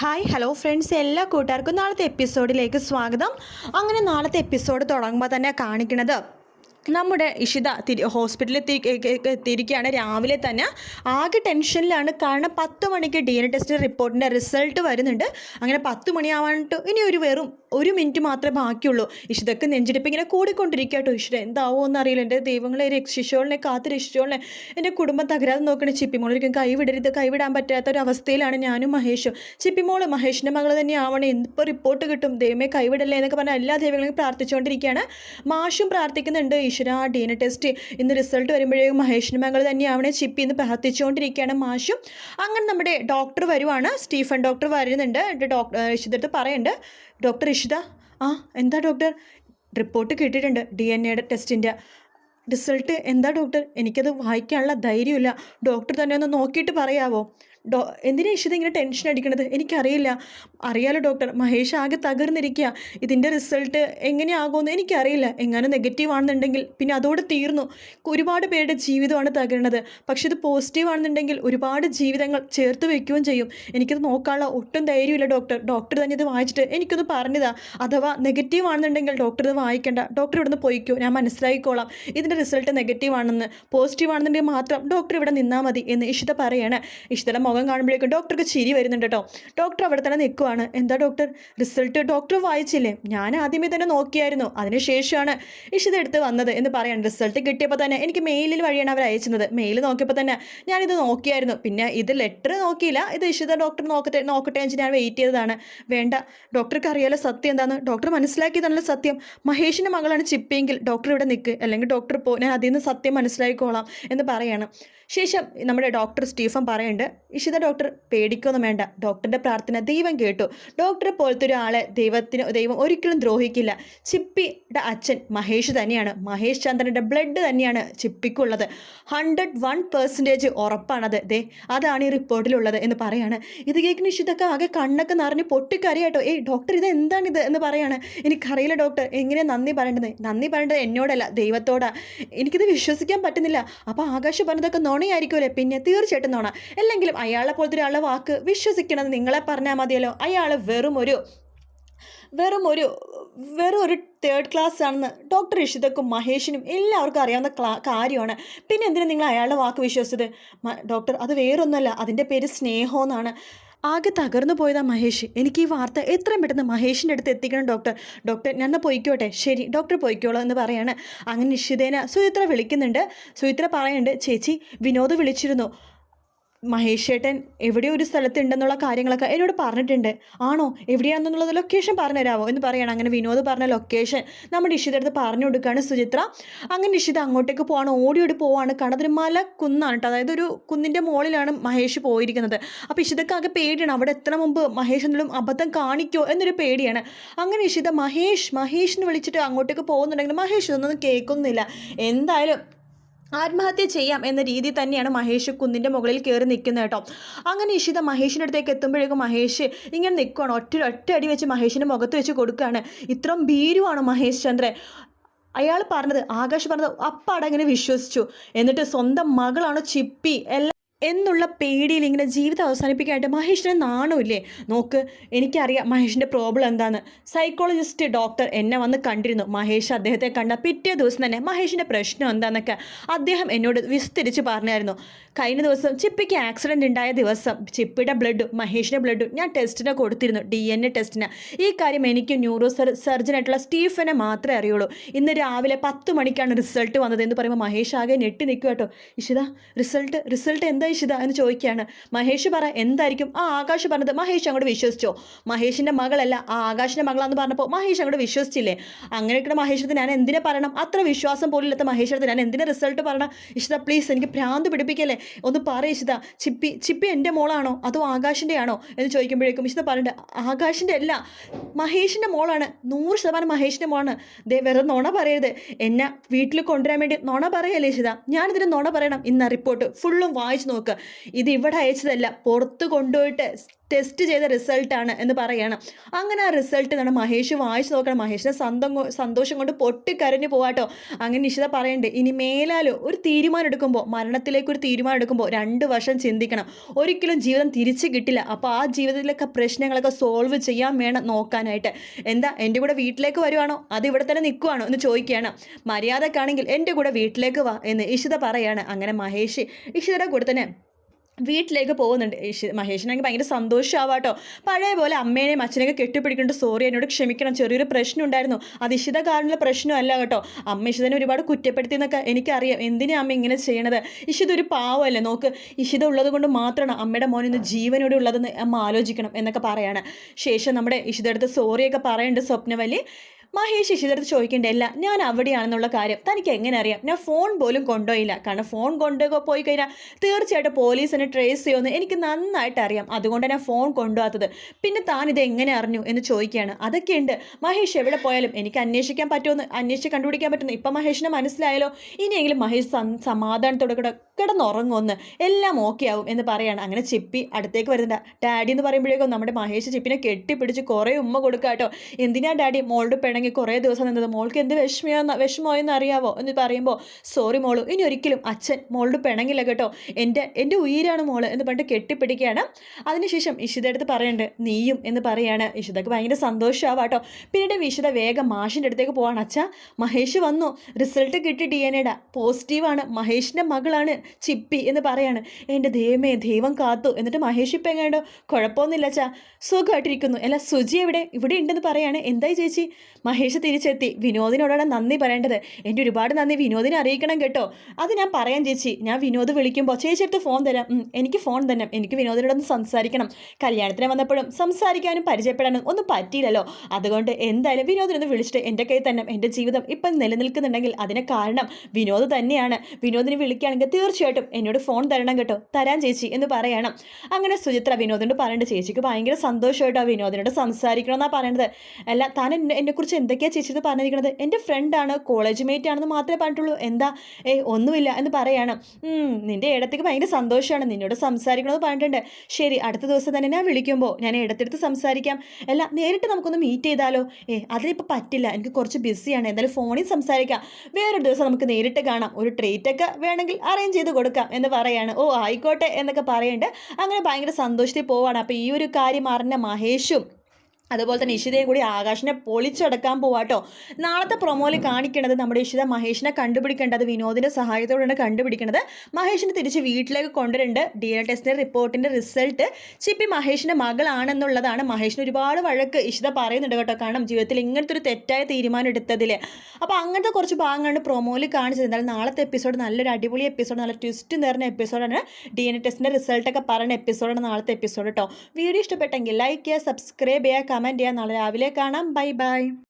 Hi hello friends എല്ലാ കൂട്ടുകാർക്കും നാളത്തെ എപ്പിസോഡിലേക്ക് സ്വാഗതം. അങ്ങനെ നാളത്തെ എപ്പിസോഡ് തുടങ്ങുമ്പോൾ തന്നെ കാണിക്കുന്നത് നമ്മുടെ ഇഷിത തിരി ഹോസ്പിറ്റലിൽ എത്തി എത്തിയിരിക്കുകയാണ്. രാവിലെ തന്നെ ആകെ ടെൻഷനിലാണ്. കാരണം പത്ത് മണിക്ക് ഡി എൻ എ ടെസ്റ്റ് റിപ്പോർട്ടിന്റെ റിസൾട്ട് വരുന്നുണ്ട്. അങ്ങനെ പത്ത് മണിയാവാനിട്ട് ഇനി ഒരു വെറും ഒരു മിനിറ്റ് മാത്രമേ ബാക്കിയുള്ളൂ. ഇഷിതക്ക് നെഞ്ചിടിപ്പ് ഇങ്ങനെ കൂടിക്കൊണ്ടിരിക്കുക കേട്ടോ ഇഷിത എന്താവോ എന്നറിയില്ല. എന്റെ ദൈവങ്ങളെ രക്ഷിച്ചോളിനെ കാത്ത് രക്ഷിച്ചോളിനെ എന്റെ കുടുംബം തകരാതെ നോക്കണേ. ചിപ്പിമോളൊരിക്കും കൈവിടരുത്. കൈവിടാൻ പറ്റാത്ത ഒരു അവസ്ഥയിലാണ് ഞാനും മഹേഷും. ചിപ്പിമോൾ മഹേഷിന്റെ മകൾ തന്നെ ആവണേ ഇപ്പോൾ റിപ്പോർട്ട് കിട്ടും? ദൈവമേ കൈവിടല്ലേ എന്നൊക്കെ പറഞ്ഞാൽ എല്ലാ ദൈവങ്ങളെയും പ്രാർത്ഥിച്ചുകൊണ്ടിരിക്കുകയാണ്. മാഷും പ്രാർത്ഥിക്കുന്നുണ്ട്. ഈശ്വര ഡി എൻ എ ടെസ്റ്റ് ഇന്ന് റിസൾട്ട് വരുമ്പോഴേക്കും മഹേഷിന്റെ മകൾ തന്നെയാവണേ ചിപ്പി എന്ന് പ്രാർത്ഥിച്ചുകൊണ്ടിരിക്കുകയാണ് മാഷും. അങ്ങനെ നമ്മുടെ ഡോക്ടർ വരുവാണ്. സ്റ്റീഫൻ ഡോക്ടർ വരുന്നുണ്ട്. ഡോക്ടർ ഇഷിതടുത്ത് പറയുന്നുണ്ട് ഡോക്ടർ ഇഷിത ആ എന്താ ഡോക്ടർ റിപ്പോർട്ട് കിട്ടിയിട്ടുണ്ട് ഡി എൻ എയുടെ ടെസ്റ്റിന്റെ റിസൾട്ട് എന്താ ഡോക്ടർ എനിക്കത് വായിക്കാനുള്ള ധൈര്യമില്ല. ഡോക്ടർ തന്നെ ഒന്ന് നോക്കിയിട്ട് പറയാവോ? ഡോ എന്തിനാ ഇഷിത ഇങ്ങനെ ടെൻഷൻ അടിക്കണത്? എനിക്കറിയില്ല. അറിയാലോ ഡോക്ടർ മഹേഷ് ആകെ തകർന്നിരിക്കുക ഇതിന്റെ റിസൾട്ട് എങ്ങനെയാകുമെന്ന് എനിക്കറിയില്ല. എങ്ങനെ നെഗറ്റീവ് ആണെന്നുണ്ടെങ്കിൽ പിന്നെ അതോടെ തീർന്നു. ഒരുപാട് പേരുടെ ജീവിതമാണ് തകരുന്നത് പക്ഷെ ഇത് പോസിറ്റീവ് ആണെന്നുണ്ടെങ്കിൽ ഒരുപാട് ജീവിതങ്ങൾ ചേർത്ത് വയ്ക്കുകയും ചെയ്യും. എനിക്കത് നോക്കാനുള്ള ഒട്ടും ധൈര്യമില്ല ഡോക്ടർ ഡോക്ടർ തന്നെ ഇത് വായിച്ചിട്ട് എനിക്കൊന്ന് പറഞ്ഞതാ. അഥവാ നെഗറ്റീവ് ആണെന്നുണ്ടെങ്കിൽ ഡോക്ടർ ഇത് വായിക്കേണ്ട. ഡോക്ടർ ഇവിടുന്ന് പോയിക്കോ. ഞാൻ മനസ്സിലാക്കിക്കോളാം. ഇതിന്റെ റിസൾട്ട് നെഗറ്റീവ് ആണെന്ന്. പോസിറ്റീവ് ആണെന്നുണ്ടെങ്കിൽ മാത്രം ഡോക്ടർ ഇവിടെ നിന്നാൽ മതി എന്ന് ഇഷിത പറയാണ്. ഇഷിതയുടെ മുഖം കാണുമ്പോഴേക്കും ഡോക്ടർക്ക് ചിരി വരുന്നുണ്ട് കേട്ടോ. ഡോക്ടർ അവിടെ തന്നെ നിൽക്കുവാണ്. എന്താ ഡോക്ടർ റിസൾട്ട് ഡോക്ടർ വായിച്ചില്ലേ? ഞാൻ ആദ്യമേ തന്നെ നോക്കിയായിരുന്നു. അതിനുശേഷമാണ് ഇഷിത എടുത്ത് വന്നത് എന്ന് പറയാൻ. റിസൾട്ട് കിട്ടിയപ്പോൾ തന്നെ എനിക്ക് മെയിലിൽ വഴിയാണ് അവർ അയച്ചത് മെയിൽ നോക്കിയപ്പോൾ തന്നെ ഞാനിത് നോക്കിയായിരുന്നു. പിന്നെ ഇത് ലെറ്റർ നോക്കിയില്ല. ഇത് ഇഷിത ഡോക്ടർ നോക്കട്ടെ നോക്കട്ടെ എന്ന് ഞാൻ വെയിറ്റ് ചെയ്തതാണ്. വേണ്ട. ഡോക്ടർക്ക് അറിയാലോ സത്യം എന്താണ് ഡോക്ടർ മനസ്സിലാക്കിയതാണല്ലോ സത്യം. മഹേഷിന്റെ മകളാണ് ചിപ്പിയെങ്കിൽ ഡോക്ടർ ഇവിടെ നിൽക്ക് അല്ലെങ്കിൽ ഡോക്ടർ പോ. ഞാൻ അതിൽ നിന്ന് സത്യം മനസ്സിലാക്കിക്കോളാം എന്ന് പറയാണ്. ശേഷം നമ്മുടെ ഡോക്ടർ സ്റ്റീഫൻ പറയുന്നുണ്ട് ഇഷിത ഡോക്ടർ പേടിക്കൊന്നും വേണ്ട. ഡോക്ടറുടെ പ്രാർത്ഥന ദൈവം കേട്ടു. ഡോക്ടറെ പോലത്തെ ഒരാളെ ദൈവത്തിന് ദൈവം ഒരിക്കലും ദ്രോഹിക്കില്ല. ചിപ്പിയുടെ അച്ഛൻ മഹേഷ് തന്നെയാണ്. മഹേഷ് ചന്ദ്രന്റെ ബ്ലഡ് തന്നെയാണ് ചിപ്പിക്കുള്ളത്. ഹൺഡ്രഡ് വൺ പെർസെന്റേജ് ഉറപ്പാണത്. ദേ അതാണ് ഈ റിപ്പോർട്ടിലുള്ളത് എന്ന് പറയാണ്. ഇത് കേൾക്കുന്ന ഇഷിതൊക്കെ ആകെ കണ്ണൊക്കെ നിറഞ്ഞ് പൊട്ടിക്കറിയാട്ടോ ഏയ് ഡോക്ടർ ഇത് എന്താണിത്? എന്ന് പറയാണ്. എനിക്കറിയില്ല ഡോക്ടർ എങ്ങനെ നന്ദി പറയേണ്ടത്? നന്ദി പറയേണ്ടത് എന്നോടല്ല ദൈവത്തോടാ. എനിക്കിത് വിശ്വസിക്കാൻ പറ്റുന്നില്ല. അപ്പോൾ ആകാശ് പറഞ്ഞതൊക്കെ നുണയായിരിക്കുമല്ലേ? പിന്നെ തീർച്ചയായിട്ടും നോണ. അല്ലെങ്കിലും അയാളെ പോലത്തെ ഒരാളുടെ വാക്ക് വിശ്വസിക്കണമെന്ന് നിങ്ങളെ പറഞ്ഞാൽ മതിയല്ലോ. അയാൾ വെറും ഒരു വെറും ഒരു വെറും ഒരു തേർഡ് ക്ലാസ് ആണെന്ന് ഡോക്ടർ ഇഷിതക്കും മഹേഷിനും എല്ലാവർക്കും അറിയാവുന്ന കാര്യമാണ്. പിന്നെ എന്തിനാണ് നിങ്ങൾ അയാളുടെ വാക്ക് വിശ്വസിച്ചത്? ഡോക്ടർ അത് വേറൊന്നുമല്ല അതിന്റെ പേര് സ്നേഹം എന്നാണ്. ആകെ തകർന്നു പോയതാ മഹേഷ്. എനിക്ക് ഈ വാർത്ത എത്രയും പെട്ടെന്ന് മഹേഷിന്റെ അടുത്ത് എത്തിക്കണം ഡോക്ടർ ഡോക്ടർ ഞാൻ പോയിക്കോട്ടെ? ശരി ഡോക്ടർ പോയിക്കോളൂ എന്ന് പറയാണ്. അങ്ങനെ നിഷിതേന സുചിത്ര വിളിക്കുന്നുണ്ട്. സുചിത്ര പറയുന്നുണ്ട് ചേച്ചി വിനോദ് വിളിച്ചിരുന്നു. മഹേഷ് ചേട്ടൻ എവിടെ ഒരു സ്ഥലത്തുണ്ടെന്നുള്ള കാര്യങ്ങളൊക്കെ എന്നോട് പറഞ്ഞിട്ടുണ്ട്. ആണോ? എവിടെയാണെന്നുള്ളത് ലൊക്കേഷൻ പറഞ്ഞു തരാമോ എന്ന് പറയണം. അങ്ങനെ വിനോദ് പറഞ്ഞ ലൊക്കേഷൻ നമ്മുടെ ഇഷിത അടുത്ത് പറഞ്ഞു കൊടുക്കുകയാണ് സുചിത്ര. അങ്ങനെ ഇഷിത അങ്ങോട്ടേക്ക് പോവാണ്. ഓടി ഓടി പോവാണ്. കാരണം അതൊരു മല കുന്നാണ് കേട്ടോ. അതായത് ഒരു കുന്നിന്റെ മുകളിലാണ് മഹേഷ് പോയിരിക്കുന്നത്. അപ്പോൾ ഇഷിതക്ക് ആകെ പേടിയാണ്. അവിടെ എത്ര മുമ്പ് മഹേഷ് എന്തെങ്കിലും അബദ്ധം കാണിക്കോ എന്നൊരു പേടിയാണ്. അങ്ങനെ ഇഷിത മഹേഷ് മഹേഷിന് വിളിച്ചിട്ട് അങ്ങോട്ടേക്ക് പോകുന്നുണ്ടെങ്കിൽ മഹേഷ് ഇതൊന്നും കേൾക്കുന്നില്ല. എന്തായാലും ആത്മഹത്യ ചെയ്യാം എന്ന രീതി തന്നെയാണ് മഹേഷ് കുന്നിന്റെ മുകളിൽ കയറി നിൽക്കുന്നത് കേട്ടോ. അങ്ങനെ ഇഷിത മഹേഷിന്റെ അടുത്തേക്ക് എത്തുമ്പോഴേക്കും മഹേഷ് ഇങ്ങനെ നിൽക്കുകയാണ് ഒറ്റ ഒറ്റ അടി വെച്ച് മഹേഷിന്റെ മുഖത്ത് വെച്ച് കൊടുക്കുകയാണ്. ഇത്രയും ഭീരുവാണ് മഹേഷ് ചന്ദ്രൻ. അയാൾ പറഞ്ഞത് ആകാശ് പറഞ്ഞത് അപ്പാടെ വിശ്വസിച്ചു. എന്നിട്ട് സ്വന്തം മകളാണ് ചിപ്പി. എല്ലാം എന്നുള്ള പേടിയിൽ ഇങ്ങനെ ജീവിതം അവസാനിപ്പിക്കാനായിട്ട് മഹേഷിന് നാണമില്ലേ? നോക്ക് എനിക്കറിയാം മഹേഷിന്റെ പ്രോബ്ലം എന്താണ് സൈക്കോളജിസ്റ്റ് ഡോക്ടർ എന്നെ വന്ന് കണ്ടിരുന്നു. മഹേഷ് അദ്ദേഹത്തെ കണ്ട പിറ്റേ ദിവസം തന്നെ മഹേഷിന്റെ പ്രശ്നം എന്താണെന്നൊക്കെ അദ്ദേഹം എന്നോട് വിസ്തരിച്ച് പറഞ്ഞായിരുന്നു. കഴിഞ്ഞ ദിവസം ചിപ്പിക്ക് ആക്സിഡന്റ് ഉണ്ടായ ദിവസം ചിപ്പിയുടെ ബ്ലഡും മഹേഷിന്റെ ബ്ലഡും ഞാൻ ടെസ്റ്റിന് കൊടുത്തിരുന്നു ഡി എൻ എ ടെസ്റ്റിന് ഈ കാര്യം എനിക്ക് ന്യൂറോ സർ സർജനായിട്ടുള്ള സ്റ്റീഫനെ മാത്രമേ അറിയുള്ളൂ. ഇന്ന് രാവിലെ പത്ത് മണിക്കാണ് റിസൾട്ട് വന്നത് എന്ന് പറയുമ്പോൾ മഹേഷ് ആകെ ഞെട്ടി നിൽക്കുക കേട്ടോ ഇഷിത റിസൾട്ട് റിസൾട്ട് എന്താ ഇഷിത എന്ന് ചോദിക്കുകയാണ്. മഹേഷ് പറ എന്തായിരിക്കും? ആ ആകാശ് പറഞ്ഞത് മഹേഷ് അങ്ങോട്ട് വിശ്വസിച്ചോ? മഹേഷിന്റെ മകളല്ല ആ ആകാശിന്റെ മകളാന്ന് പറഞ്ഞപ്പോൾ മഹേഷ് അങ്ങോട്ട് വിശ്വസിച്ചില്ലേ? അങ്ങനെയൊക്കെ മഹേഷിനടുത്ത് ഞാൻ എന്തിനെ പറയണം? അത്ര വിശ്വാസം പോലും ഇല്ലാത്ത മഹേഷിനടുത്ത് ഞാൻ എന്തിനെ റിസൾട്ട് പറയണം? ഇഷിത പ്ലീസ് എനിക്ക് ഭ്രാന്ത് പിടിപ്പിക്കല്ലേ? ഒന്ന് പറ ഇഷിത ചിപ്പി ചിപ്പി എന്റെ മോളാണോ? അതോ ആകാശിന്റെ ആണോ എന്ന് ചോദിക്കുമ്പോഴേക്കും ഇഷിത പറഞ്ഞിട്ട് ആകാശിന്റെ അല്ല മഹേഷിന്റെ മോളാണ്. നൂറ് ശതമാനം മഹേഷിന്റെ മോളാണ്. ദേ വെറുതെ നുണ പറയരുത്. എന്നെ വീട്ടിൽ കൊണ്ടുവരാൻ വേണ്ടി നുണ പറയല്ലേ ഇഷിത? ഞാനിതിന് നുണ പറയണം. ഇന്ന റിപ്പോർട്ട് ഫുള്ളും വായിച്ചു ഇത് ഇവിടെ അയച്ചതല്ല. പുറത്ത് കൊണ്ടുപോയിട്ട് ടെസ്റ്റ് ചെയ്ത റിസൾട്ടാണ് എന്ന് പറയാണ്. അങ്ങനെ ആ റിസൾട്ട് നമ്മുടെ മഹേഷ് വായിച്ചു നോക്കണം. മഹേഷിനെ സന്തം സന്തോഷം കൊണ്ട് പൊട്ടിക്കരഞ്ഞു പോവാട്ടോ അങ്ങനെ നിഷിത പറയണ്ടേ ഇനി മേലാലോ ഒരു തീരുമാനം എടുക്കുമ്പോൾ മരണത്തിലേക്ക് ഒരു തീരുമാനം എടുക്കുമ്പോൾ രണ്ട് വർഷം ചിന്തിക്കണം. ഒരിക്കലും ജീവിതം തിരിച്ചു കിട്ടില്ല. അപ്പോൾ ആ ജീവിതത്തിലൊക്കെ പ്രശ്നങ്ങളൊക്കെ സോൾവ് ചെയ്യാൻ വേണം നോക്കാനായിട്ട്. എന്താ എന്റെ കൂടെ വീട്ടിലേക്ക് വരുവാണോ? അത് ഇവിടെ തന്നെ നിൽക്കുവാണോ എന്ന് ചോദിക്കുകയാണ്. മര്യാദക്കാണെങ്കിൽ എന്റെ കൂടെ വീട്ടിലേക്ക് വാ എന്ന് ഇഷിത പറയാണ്. അങ്ങനെ മഹേഷ് ഇഷിതയുടെ കൂടെ തന്നെ വീട്ടിലേക്ക് പോകുന്നുണ്ട്. മഹേഷിനാണെങ്കിൽ ഭയങ്കര സന്തോഷമാവാട്ടോ പഴയ പോലെ അമ്മേനെയും അച്ഛനെയൊക്കെ കെട്ടിപ്പിടിക്കേണ്ട സോറി എന്നോട് ക്ഷമിക്കണം. ചെറിയൊരു പ്രശ്നം ഉണ്ടായിരുന്നു അത് ഇഷിത കാരണമുള്ള പ്രശ്നമല്ല കേട്ടോ. അമ്മ ഇഷിതനെ ഒരുപാട് കുറ്റപ്പെടുത്തി എന്നൊക്കെ എനിക്കറിയാം. എന്തിനാ അമ്മ ഇങ്ങനെ ചെയ്യണത്? ഇഷിത ഒരു പാവമല്ലേ? നോക്ക് ഇഷിത ഉള്ളത് കൊണ്ട് മാത്രമാണ് അമ്മയുടെ മോൻ ഇന്ന് ജീവനോടെ ഉള്ളതെന്ന് അമ്മ ആലോചിക്കണം എന്നൊക്കെ പറയാണ്. ശേഷം നമ്മുടെ ഇഷിതടുത്ത് സോറിയൊക്കെ പറയുന്നുണ്ട് സ്വപ്നവല്ലി. മഹേഷ് ഇഷിതടുത്ത് ചോദിക്കേണ്ടല്ല ഞാൻ അവിടെയാണെന്നുള്ള കാര്യം തനിക്ക് എങ്ങനെ അറിയാം? ഞാൻ ഫോൺ പോലും കൊണ്ടുപോയില്ല. കാരണം ഫോൺ കൊണ്ടുപോയി പോയി കഴിഞ്ഞാൽ തീർച്ചയായിട്ടും പോലീസിനെ ട്രേസ് ചെയ്യുമെന്ന് എനിക്ക് നന്നായിട്ട് അറിയാം. അതുകൊണ്ട് ഞാൻ ഫോൺ കൊണ്ടുപോകാത്തത്. പിന്നെ താൻ ഇത് എങ്ങനെ അറിഞ്ഞു? എന്ന് ചോദിക്കുകയാണ്. അതൊക്കെയുണ്ട് മഹേഷ് എവിടെ പോയാലും എനിക്ക് അന്വേഷിക്കാൻ പറ്റുമെന്ന് അന്വേഷിച്ച് കണ്ടുപിടിക്കാൻ പറ്റുന്നു ഇപ്പം മഹേഷിനെ മനസ്സിലായാലോ ഇനിയെങ്കിലും മഹേഷ് സമാധാനത്തോടെ കൂടെ കിടന്നുറങ്ങുമെന്ന് എല്ലാം ഓക്കെ ആവും എന്ന് പറയാണ്. അങ്ങനെ ചിപ്പി അടുത്തേക്ക് വരുന്നുണ്ട്. ഡാഡി എന്ന് പറയുമ്പോഴേക്കും നമ്മുടെ മഹേഷ് ചിപ്പിനെ കെട്ടിപ്പിടിച്ച് കുറേ ഉമ്മ കൊടുക്കാട്ടോ. കേട്ടോ എന്തിനാ ഡാഡി മോളുടെ പിണങ്ങി കുറേ ദിവസം നിന്നത്. മോൾക്ക് എന്ത് വിഷമയോ വിഷമമായെന്ന് അറിയാവോ? എന്ന് പറയുമ്പോൾ സോറി മോൾ ഇനി ഒരിക്കലും അച്ഛൻ മോളുടെ പിണങ്ങില്ല കേട്ടോ. എന്റെ എന്റെ ഉയരാണ് മോൾ എന്ന് പറഞ്ഞിട്ട് കെട്ടിപ്പിടിക്കുകയാണ്. അതിനുശേഷം ഇഷിത അടുത്ത് പറയുന്നുണ്ട് നീയും എന്ന് പറയാണ് ഇഷിതക്ക് ഭയങ്കര സന്തോഷമാവാം കേട്ടോ പിന്നീട് വിഷിത വേഗം മാഷിന്റെ അടുത്തേക്ക് പോവാണ്. അച്ഛാ മഹേഷ് വന്നു. റിസൾട്ട് കിട്ടി ഡി എൻ എയുടെ. പോസിറ്റീവാണ്. മഹേഷിന്റെ മകളാണ് ചിപ്പി എന്ന് പറയാണ് എന്റെ ദൈവമേ ദൈവം കാത്തു. എന്നിട്ട് മഹേഷ് ഇപ്പം എങ്ങനെയുണ്ടോ? കുഴപ്പമൊന്നുമില്ല അച്ഛാ. സുഖമായിട്ടിരിക്കുന്നു. അല്ല സുജി എവിടെ? ഇവിടെ ഉണ്ടെന്ന് പറയാണ് എന്തായി ചേച്ചി? മഹേഷ് തിരിച്ചെത്തി. വിനോദിനോടാണ് നന്ദി പറയേണ്ടത്. എന്റെ ഒരുപാട് നന്ദി. വിനോദിനെ അറിയിക്കണം കേട്ടോ. അത് ഞാൻ പറയാം ചേച്ചി. ഞാൻ വിനോദ് വിളിക്കുമ്പോൾ ചേച്ചി അടുത്ത് ഫോൺ തരാം. എനിക്ക് ഫോൺ തന്നെ എനിക്ക് വിനോദിനോടൊന്ന് സംസാരിക്കണം. കല്യാണത്തിന് വന്നപ്പോഴും സംസാരിക്കാനും പരിചയപ്പെടാനും ഒന്നും പറ്റിയില്ലല്ലോ. അതുകൊണ്ട് എന്തായാലും വിനോദിനൊന്ന് വിളിച്ചിട്ട് എന്റെ കയ്യിൽ തന്നെ എന്റെ ജീവിതം ഇപ്പം നിലനിൽക്കുന്നുണ്ടെങ്കിൽ അതിന് കാരണം വിനോദ് തന്നെയാണ്. വിനോദിനെ വിളിക്കുകയാണെങ്കിൽ തീർച്ചയായിട്ടും എന്നോട് ഫോൺ തരണം കേട്ടോ. തരാൻ ചേച്ചി എന്ന് പറയണം. അങ്ങനെ സുചിത്ര വിനോദിനോട് പറയേണ്ടത് ചേച്ചിക്ക് ഭയങ്കര സന്തോഷമായിട്ടോ വിനോദിനോട് സംസാരിക്കണമെന്നാണ് പറയണത്. അല്ല താൻ എന്നെ എന്നെക്കുറിച്ച് എന്തൊക്കെയാണ് ചേച്ചി പറഞ്ഞിരിക്കുന്നത് എന്റെ ഫ്രണ്ടാണ് കോളേജ് മേറ്റ് ആണെന്ന് മാത്രമേ പറഞ്ഞിട്ടുള്ളൂ. എന്താ? ഏ ഒന്നുമില്ല എന്ന് പറയാണ്. നിന്റെ ഇടത്തേക്ക് ഭയങ്കര സന്തോഷമാണ് നിന്നോട് സംസാരിക്കണമെന്ന് പറഞ്ഞിട്ടുണ്ട്. ശരി അടുത്ത ദിവസം തന്നെ ഞാൻ വിളിക്കുമ്പോൾ ഞാൻ ഇടത്തെടുത്ത് സംസാരിക്കാം. അല്ല നേരിട്ട് നമുക്കൊന്ന് മീറ്റ് ചെയ്താലോ? ഏ അതിനിപ്പോൾ പറ്റില്ല. എനിക്ക് കുറച്ച് ബിസിയാണ് എന്തായാലും ഫോണിൽ സംസാരിക്കാം. വേറൊരു ദിവസം നമുക്ക് നേരിട്ട് കാണാം. ഒരു ട്രീറ്റൊക്കെ വേണമെങ്കിൽ അറേഞ്ച് ചെയ്ത് കൊടുക്കാം എന്ന് പറയാണ്. ഓ ആയിക്കോട്ടെ എന്നൊക്കെ പറയുന്നുണ്ട് അങ്ങനെ ഭയങ്കര സന്തോഷത്തിൽ പോവാണ്. അപ്പോൾ ഈ ഒരു കാര്യം അറിഞ്ഞ മഹേഷും അതുപോലെ തന്നെ ഇഷിതയും കൂടി ആകാശിനെ പൊളിച്ചടക്കാൻ പോവാട്ടോ നാളത്തെ പ്രൊമോയിൽ കാണിക്കേണ്ടത് നമ്മുടെ ഇഷിത മഹേഷിനെ കണ്ടുപിടിക്കേണ്ടത് വിനോദിന്റെ സഹായത്തോടെയാണ് കണ്ടുപിടിക്കുന്നത് മഹേഷിനെ തിരിച്ച് വീട്ടിലേക്ക് കൊണ്ടുവരുന്നുണ്ട് ഡി എൽ ടെസ്റ്റിന്റെ റിപ്പോർട്ടിന്റെ റിസൾട്ട് ചിപ്പി മഹേഷിന്റെ മകളാണെന്നുള്ളതാണ് മഹേഷിന് ഒരുപാട് വഴക്ക് ഇഷിത പറയുന്നുണ്ട് കേട്ടോ. കാരണം ജീവിതത്തിൽ ഇങ്ങനത്തെ ഒരു തെറ്റായ തീരുമാനം എടുത്തതിൽ അപ്പോൾ അങ്ങനത്തെ കുറച്ച് ഭാഗങ്ങളാണ് പ്രൊമോയിൽ കാണിച്ചത്. എന്തായാലും നാളത്തെ എപ്പിസോഡ് നല്ലൊരു അടിപൊളി എപ്പിസോഡ് നല്ല ട്വിസ്റ്റ് നിറഞ്ഞ എപ്പിസോഡാണ് ഡി എൻ എ ടെസ്റ്റിന്റെ റിസൾട്ടൊക്കെ പറയുന്ന എപ്പിസോഡാണ് നാളത്തെ എപ്പിസോഡ് കേട്ടോ വീഡിയോ ഇഷ്ടപ്പെട്ടെങ്കിൽ ലൈക്ക് ചെയ്യുക സബ്സ്ക്രൈബ് ചെയ്യുക കമന്റ് ചെയ്യുക നാളെ രാവിലെ കാണാം. Bye bye